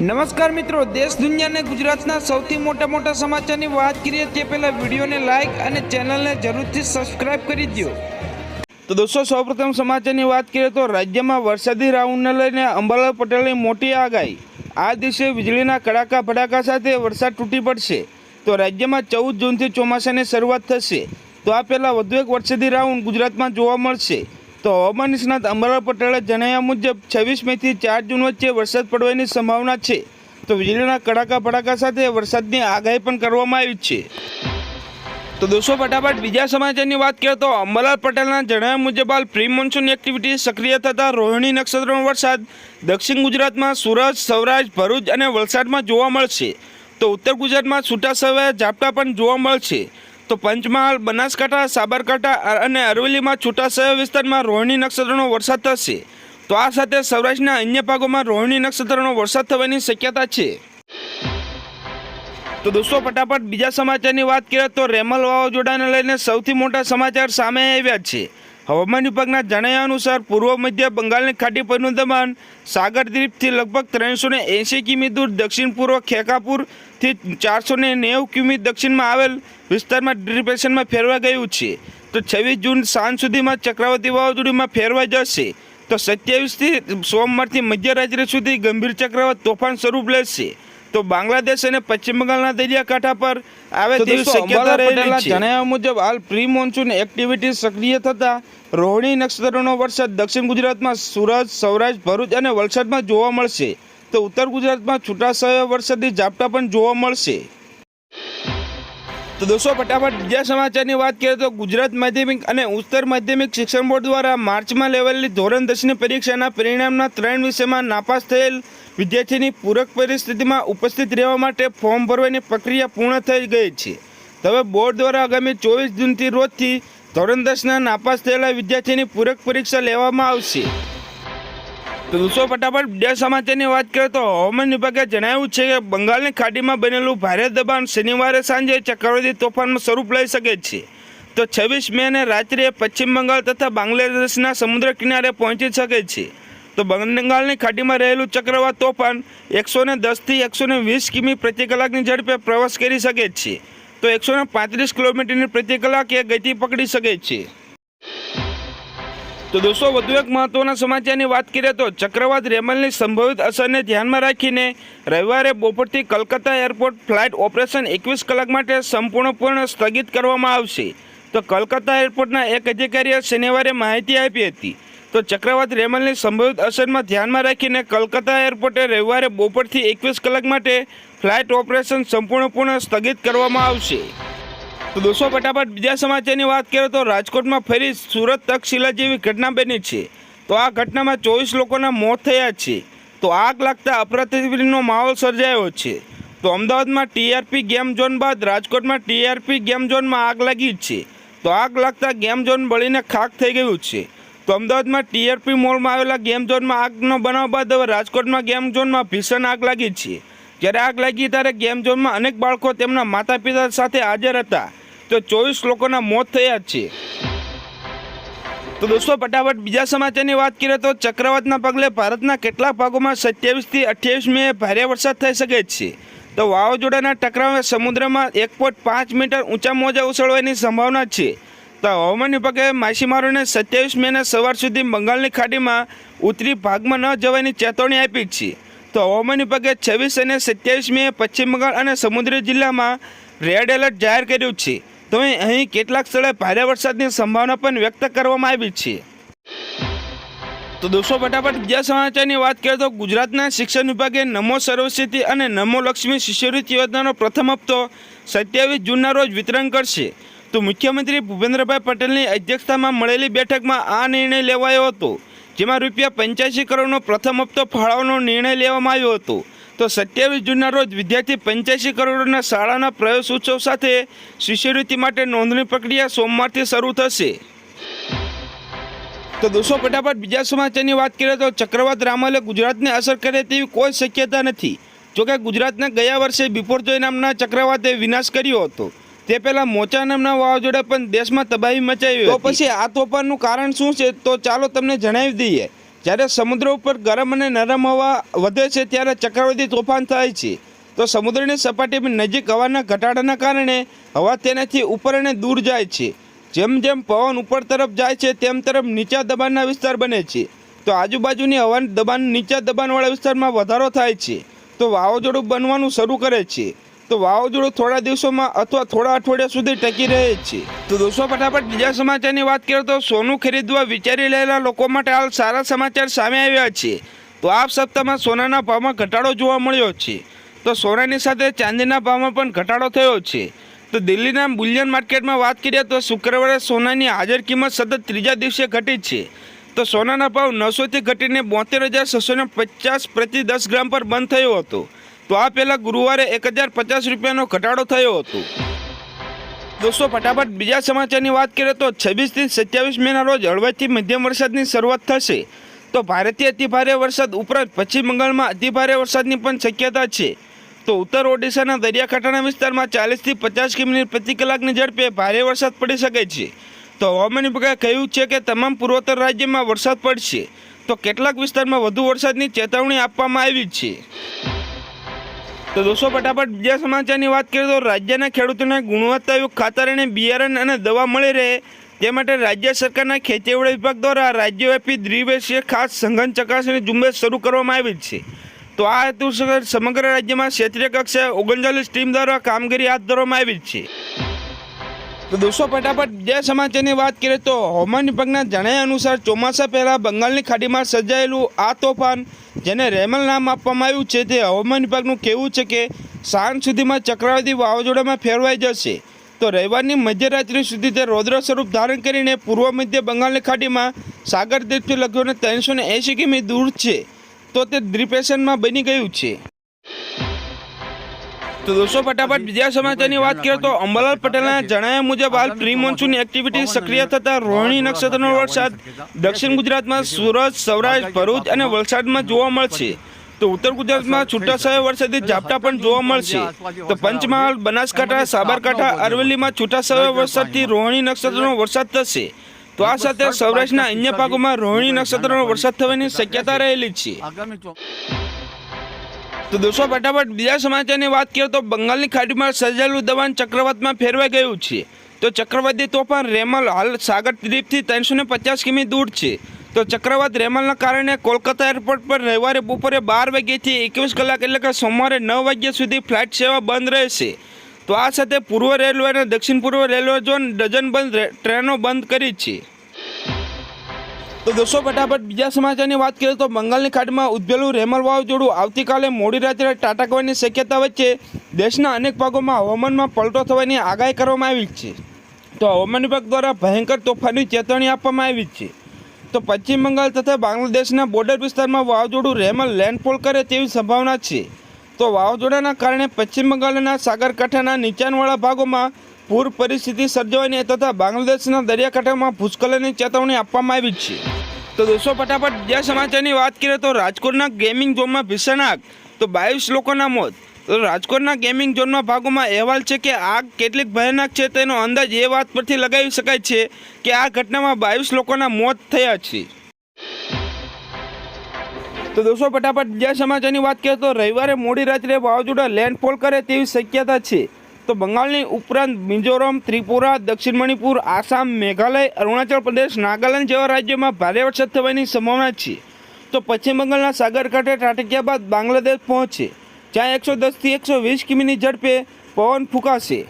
નમસ્કાર મિત્રો, દેશ દુનિયાને ગુજરાતના સૌથી મોટા મોટા સમાચારની વાત કરીએ તે પહેલાં વિડીયોને લાઇક અને ચેનલને જરૂરથી સબસ્ક્રાઇબ કરી દો તો દોસ્તો, સૌપ્રથમ સમાચારની વાત કરીએ તો રાજ્યમાં વરસાદી રાઉન્ડને લઈને અંબાલાલ પટેલની મોટી આગાહી. આ દિવસે વીજળીના કડાકા ભડાકા સાથે વરસાદ તૂટી પડશે. તો રાજ્યમાં ચૌદ જૂનથી ચોમાસાની શરૂઆત થશે. તો આ પહેલાં વધુ એક વરસાદી રાઉન્ડ ગુજરાતમાં જોવા મળશે. તો હવામાન નિષ્ણાત અંબાલાલ પટેલે જણાવ્યા મુજબ, છવ્વીસ ચાર જૂન વચ્ચે વરસાદ પડવાની સંભાવના છે. તો વીજળીના કડાકા ભડાકા સાથે વરસાદની આગાહી પણ કરવામાં આવી છે. તો દોસ્તો, ફટાફટ બીજા સમાચારની વાત કરીએ તો અંબાલાલ પટેલના જણાવ્યા મુજબ, હાલ પ્રી મોન્સૂન એક્ટિવિટી સક્રિય થતાં રોહિણી નક્ષત્રનો વરસાદ દક્ષિણ ગુજરાતમાં સુરત, સૌરાષ્ટ્ર, ભરૂચ અને વલસાડમાં જોવા મળશે. તો ઉત્તર ગુજરાતમાં છૂટાછવાયા ઝાપટા પણ જોવા મળશે. તો પંચમહાલ, બનાસકાંઠા, સાબરકાંઠા અને અરવલ્લીમાં છૂટાછવાયા વિસ્તારમાં રોહિણી નક્ષત્રનો વરસાદ થશે. તો આ સાથે સૌરાષ્ટ્રના અન્ય ભાગોમાં રોહિણી નક્ષત્રનો વરસાદ થવાની શક્યતા છે. તો દોસ્તો, ફટાફટ બીજા સમાચારની વાત કરીએ તો રેમલ વાવાઝોડાને લઈને સૌથી મોટા સમાચાર સામે આવ્યા છે. હવામાન વિભાગના જણાવ્યા અનુસાર પૂર્વ મધ્ય બંગાળની ખાડી પરનું દબાણ સાગર દ્વીપથી લગભગ ત્રણસો ને કિમી દૂર, દક્ષિણ પૂર્વ ખેકાપુરથી ચારસો ને નેવું કિમી દક્ષિણમાં આવેલ વિસ્તારમાં ડિપ્રેશનમાં ફેરવા ગયું છે. તો છવ્વીસ જૂન સાંજ સુધીમાં ચક્રવાતી વાવાઝોડીમાં ફેરવા જશે. તો સત્યાવીસથી સોમવારથી મધ્યરાત્રિ સુધી ગંભીર ચક્રવાત તોફાન સ્વરૂપ લેશે. તો બાંગ્લાદેશ અને પશ્ચિમ બંગાળના દરિયાકાંઠા પર આવે તેવી શક્યતા રહેલી છે. જણાવ્યા મુજબ હાલ પ્રી મોન્સૂન એક્ટિવિટી સક્રિય થતા રોહિણી નક્ષત્રનો વરસાદ દક્ષિણ ગુજરાતમાં સુરત સૌરાષ્ટ્ર ભરૂચ અને વલસાડમાં જોવા મળશે. તો ઉત્તર ગુજરાતમાં છૂટાછવાયા વરસાદી ઝાપટા પણ જોવા મળશે. તો દોસ્તો, ફટાફટ બીજા સમાચારની વાત કરીએ તો ગુજરાત માધ્યમિક અને ઉત્તર માધ્યમિક શિક્ષણ બોર્ડ દ્વારા માર્ચમાં લેવાયેલી ધોરણ દસની પરીક્ષાના પરિણામના ત્રણ વિષયમાં નાપાસ થયેલ વિદ્યાર્થીની પૂરક પરિસ્થિતિમાં ઉપસ્થિત રહેવા માટે ફોર્મ ભરવાની પ્રક્રિયા પૂર્ણ થઈ ગઈ છે. હવે બોર્ડ દ્વારા આગામી ચોવીસ જૂનથી રોજથી ધોરણ દસના નાપાસ થયેલા વિદ્યાર્થીની પૂરક પરીક્ષા લેવામાં આવશે. દોસ્તો ફટાફટ બીજા સમાચારની વાત કરીએ તો હવામાન વિભાગે જણાવ્યું છે કે બંગાળની ખાડીમાં બનેલું ભારે દબાણ શનિવારે સાંજે ચક્રવાતી તોફાનમાં સ્વરૂપ લઈ શકે છે. તો છવ્વીસ મેને રાત્રે પશ્ચિમ બંગાળ તથા બાંગ્લાદેશના સમુદ્ર કિનારે પહોંચી શકે છે. તો બંગાળની ખાડીમાં રહેલું ચક્રવાત તોફાન એકસો ને દસથી એકસો ને વીસ કિમી પ્રતિ કલાકની ઝડપે પ્રવાસ કરી શકે છે. તો એકસો ને પાંત્રીસ કિલોમીટરની પ્રતિ કલાકે ગતિ પકડી શકે છે. તો દોસ્તો, વધુ એક મહત્વના સમાચારની વાત કરીએ તો ચક્રવાત રેમલની સંભવિત અસરને ધ્યાનમાં રાખીને રવિવારે બપોરથી કલકત્તા એરપોર્ટ ફ્લાઇટ ઓપરેશન એકવીસ કલાક માટે સંપૂર્ણપણે સ્થગિત કરવામાં આવશે. તો કલકત્તા એરપોર્ટના એક અધિકારીએ શનિવારે માહિતી આપી હતી. તો ચક્રવાત રેમલની સંભવિત અસરમાં ધ્યાનમાં રાખીને કલકત્તા એરપોર્ટે રવિવારે બપોરથી એકવીસ કલાક માટે ફ્લાઇટ ઓપરેશન સંપૂર્ણપણે સ્થગિત કરવામાં આવશે. તો દોસ્તો, ફટાફટ બીજા સમાચારની વાત કરીએ તો રાજકોટમાં ફરી સુરત તક્ષશિલા જેવી ઘટના બની છે. તો આ ઘટનામાં ચોવીસ લોકોના મોત થયા છે. તો આગ લાગતા અફરાતફરીનો માહોલ સર્જાયો છે. તો અમદાવાદમાં ટીઆરપી ગેમ ઝોન બાદ રાજકોટમાં ટીઆરપી ગેમ ઝોનમાં આગ લાગી છે. તો આગ લાગતા ગેમ ઝોન બળીને ખાક થઈ ગયું છે. તો અમદાવાદમાં ટીઆરપી મોલમાં આવેલા ગેમ ઝોનમાં આગનો બનાવ બાદ હવે રાજકોટમાં ગેમ ઝોનમાં ભીષણ આગ લાગી છે. જ્યારે આગ લાગી ત્યારે ગેમ ઝોનમાં અનેક બાળકો તેમના માતા પિતા સાથે હાજર હતા. તો ચોવીસ લોકોના મોત થયા છે તો દોસ્તો, ફટાફટ બીજા સમાચારની વાત કરીએ તો ચક્રવાતના પગલે ભારતના કેટલાક ભાગોમાં સત્યાવીસથી અઠ્યાવીસ મે ભારે વરસાદ થઈ શકે છે. તો વાવાઝોડાના ટકરાવે સમુદ્રમાં એક પોઈન્ટ પાંચ મીટર ઊંચા મોજા ઉછળવાની સંભાવના છે. તો હવામાન વિભાગે માછીમારોને સત્યાવીસ મેના સવાર સુધી બંગાળની ખાડીમાં ઉત્તરી ભાગમાં ન જવાની ચેતવણી આપી છે. તો હવામાન વિભાગે છવ્વીસ અને સત્યાવીસ મે પશ્ચિમ બંગાળ અને સમુદ્રી જિલ્લામાં રેડ એલર્ટ જાહેર કર્યું છે. તો અહીં કેટલાક સ્થળે ભારે વરસાદની સંભાવના પણ વ્યક્ત કરવામાં આવી છે. તો દોસ્તો, ફટાફટ બીજા સમાચારની વાત કરીએ તો ગુજરાતના શિક્ષણ વિભાગે નમો સર્વસિદ્ધિ અને નમો લક્ષ્મી શિષ્યવૃત્તિ યોજનાનો પ્રથમ હપ્તો સત્યાવીસ જૂનના રોજ વિતરણ કરશે. તો મુખ્યમંત્રી ભૂપેન્દ્રભાઈ પટેલની અધ્યક્ષતામાં મળેલી બેઠકમાં આ નિર્ણય લેવાયો હતો, જેમાં રૂપિયા પંચ્યાસી કરોડનો પ્રથમ હપ્તો ફાળવવાનો નિર્ણય લેવામાં આવ્યો હતો. તો સત્યાવીસ જૂનના રોજ વિદ્યાર્થી પંચ્યાસી કરોડના શાળાના પ્રવેશ ઉત્સવ સાથે શિષ્યવૃત્તિ માટે નોંધણી પ્રક્રિયા સોમવારથી શરૂ થશે. તો દોસ્તો ફટાફટ બીજા સમાચારની વાત કરીએ તો ચક્રવાત રામલે ગુજરાતને અસર કરે તેવી કોઈ શક્યતા નથી. જોકે ગુજરાતને ગયા વર્ષે બિપોરજોય નામના ચક્રવાતે વિનાશ કર્યો હતો. તે પહેલા મોચા નામના વાવાઝોડા પણ દેશમાં તબાહી મચાવી તો પછી આ તોફાનનું કારણ શું છે? તો ચાલો તમને જણાવી દઈએ. જ્યારે સમુદ્ર ઉપર ગરમ અને નરમ હવા વધે છે, ત્યારે ચક્રવાતી તોફાન થાય છે. તો સમુદ્રની સપાટી નજીક હવાના ઘટાડાના કારણે હવા તેનાથી ઉપર અને દૂર જાય છે. જેમ જેમ પવન ઉપર તરફ જાય છે, તેમ તરફ નીચા દબાણના વિસ્તાર બને છે. તો આજુબાજુની હવા દબાણ નીચા દબાણવાળા વિસ્તારમાં વધારો થાય છે. તો વાવાઝોડું બનવાનું શરૂ કરે છે. તો વાવાઝોડું થોડા દિવસોમાં અથવા થોડા અઠવાડિયા સુધી ટકી રહે છે. તો દોસ્તો, ફટાફટ બીજા સમાચારની વાત કરીએ તો સોનું ખરીદવા વિચારી રહેલા લોકો માટે હાલ સારા સમાચાર સામે આવ્યા છે. તો આ સપ્તાહમાં સોનાના ભાવમાં ઘટાડો જોવા મળ્યો છે. તો સોનાની સાથે ચાંદીના ભાવમાં પણ ઘટાડો થયો છે. તો દિલ્હીના બુલિયન માર્કેટમાં વાત કરીએ તો શુક્રવારે સોનાની હાજર કિંમત સતત ત્રીજા દિવસે ઘટી છે. તો સોનાના ભાવ નવસોથી ઘટીને બોતેર હજાર છસો પચાસ પ્રતિ દસ ગ્રામ પર બંધ થયો હતો. તો આ પહેલાં ગુરુવારે એક હજાર પચાસ રૂપિયાનો ઘટાડો થયો હતો. દોસ્તો, ફટાફટ બીજા સમાચારની વાત કરીએ તો છવ્વીસથી સત્યાવીસ મેના રોજ હળવાથી મધ્યમ વરસાદની શરૂઆત થશે. તો ભારતીય અતિભારે વરસાદ ઉપરાંત પશ્ચિમ બંગાળમાં અતિભારે વરસાદની પણ શક્યતા છે. તો ઉત્તર ઓડિશાના દરિયાકાંઠાના વિસ્તારમાં ચાલીસથી પચાસ કિમી પ્રતિ કલાકની ઝડપે ભારે વરસાદ પડી શકે છે. તો હવામાન વિભાગે કહ્યું છે કે તમામ પૂર્વોત્તર રાજ્યમાં વરસાદ પડશે. તો કેટલાક વિસ્તારમાં વધુ વરસાદની ચેતવણી આપવામાં આવી છે. તો દોસ્તો, ફટાફટ બીજા સમાચારની વાત કરીએ તો રાજ્યના ખેડૂતોને ગુણવત્તાયુક્ત ખાતર અને બિયારણ અને દવા મળી રહે તે માટે રાજ્ય સરકારના ખેતીવાડી વિભાગ દ્વારા રાજ્યવ્યાપી દ્વિવેશીય ખાસ સંઘન ચકાસણી ઝુંબેશ શરૂ કરવામાં આવી છે. તો આ હેતુ સમગ્ર રાજ્યમાં ક્ષેત્રીય કક્ષાએ ઓગણચાલીસ ટીમ દ્વારા કામગીરી હાથ ધરવામાં આવી છે. તો દોસ્તો, ફટાફટ બીજા સમાચારની વાત કરીએ તો હવામાન વિભાગના જણાવ્યા અનુસાર ચોમાસા પહેલાં બંગાળની ખાડીમાં સર્જાયેલું આ તોફાન, જેને રેમલ નામ આપવામાં આવ્યું છે, તે હવામાન વિભાગનું કહેવું છે કે સાંજ સુધીમાં ચક્રવાતી વાવાઝોડામાં ફેરવાઈ જશે. તો રવિવારની મધ્યરાત્રિ સુધી તે રૌદ્ર સ્વરૂપ ધારણ કરીને પૂર્વ મધ્ય બંગાળની ખાડીમાં સાગર દ્વીપથી લગભગ ત્રણસો ને એંશી કિમી દૂર છે. તો તે ડિપ્રેશનમાં બની ગયું છે. તો દોસ્તો, ફટાફટ બીજા સમાચારની વાત કરીએ તો અંબાલાલ પટેલના જણાવ્યા મુજબ હાલ પ્રી મોન્સૂન એક્ટિવિટી સક્રિય થતા રોહિણી નક્ષત્રનો વરસાદ દક્ષિણ ગુજરાતમાં સુરત, સૌરાષ્ટ્ર, ભરૂચ અને વલસાડમાં જોવા મળશે. તો ઉત્તર ગુજરાતમાં છૂટાછવાયા વરસાદી ઝાપટા પણ જોવા મળશે. તો પંચમહાલ, બનાસકાંઠા, સાબરકાંઠા, અરવલ્લીમાં છૂટાછવાયા વરસાદથી રોહિણી નક્ષત્રનો વરસાદ થશે. તો આ સાથે સૌરાષ્ટ્રના અન્ય ભાગોમાં રોહિણી નક્ષત્રનો વરસાદ થવાની શક્યતા રહેલી છે. તો દોસ્તો, ફટાફટ બીજા સમાચારની વાત કરીએ તો બંગાળની ખાડીમાં સર્જાયેલું દબાણ ચક્રવાતમાં ફેરવાઈ ગયું છે. તો ચક્રવાતી તોફાન રેમલ હાલ સાગર દ્વીપથી ત્રણસો ને પચાસ કિમી દૂર છે. તો ચક્રવાત રેમલના કારણે કોલકાતા એરપોર્ટ પર રવિવારે બપોરે બાર વાગ્યાથી એકવીસ કલાક એટલે કે સોમવારે નવ વાગ્યા સુધી ફ્લાઇટ સેવા બંધ રહેશે. તો આ સાથે પૂર્વ રેલવે અને દક્ષિણ પૂર્વ રેલવે ઝોન ડઝન બંધ રે- ટ્રેનો બંધ કરી છે. તો દોસ્તો ફટાફટ બીજા સમાચારની વાત કરીએ તો બંગાળની ખાડીમાં ઉદ્ભવેલું રેમલ વાવાઝોડું આવતીકાલે મોડી રાત્રે ટાટાકવાની શક્યતા વચ્ચે દેશના અનેક ભાગોમાં હવામાનમાં પલટો થવાની આગાહી કરવામાં આવી છે. તો હવામાન વિભાગ દ્વારા ભયંકર તોફાનની ચેતવણી આપવામાં આવી છે. તો પશ્ચિમ બંગાળ તથા બાંગ્લાદેશના બોર્ડર વિસ્તારમાં વાવાઝોડું રેમલ લેન્ડફોલ કરે તેવી સંભાવના છે. તો વાવાઝોડાના કારણે પશ્ચિમ બંગાળના સાગરકાંઠાના નીચાણવાળા ભાગોમાં પૂર પરિસ્થિતિ સર્જાવાની તથા બાંગ્લાદેશના દરિયાકાંઠામાં ભૂસ્ખલનની ચેતવણી આપવામાં આવી છે. તો દોસ્તો, ફટાફટ બીજા સમાચારની વાત કરીએ તો રાજકોટના ગેમિંગ ઝોનમાં ભીષણ આગ, તો બાવીસ લોકોના મોત. તો રાજકોટના ગેમિંગ ઝોનના ભાગોમાં અહેવાલ છે કે આગ કેટલીક ભયાનક છે, તેનો અંદાજ એ વાત પરથી લગાવી શકાય છે કે આ ઘટનામાં બાવીસ લોકોના મોત થયા છે. તો દોસ્તો, ફટાફટ બીજા સમાચારની વાત કરીએ તો રવિવારે મોડી રાત્રે વાવાઝોડા લેન્ડફોલ કરે તેવી શક્યતા છે. તો બંગાળની ઉપરાંત મિઝોરમ, ત્રિપુરા, દક્ષિણ મણિપુર, આસામ, મેઘાલય, અરુણાચલ પ્રદેશ, નાગાલેન્ડ જેવા રાજ્યોમાં ભારે વરસાદ થવાની સંભાવના છે. તો પશ્ચિમ બંગાળના સાગરકાંઠે ત્રાટક્યા બાદ બાંગ્લાદેશ પહોંચે, જ્યાં એકસો દસથી એકસો વીસ કિમીની ઝડપે પવન ફૂંકાશે.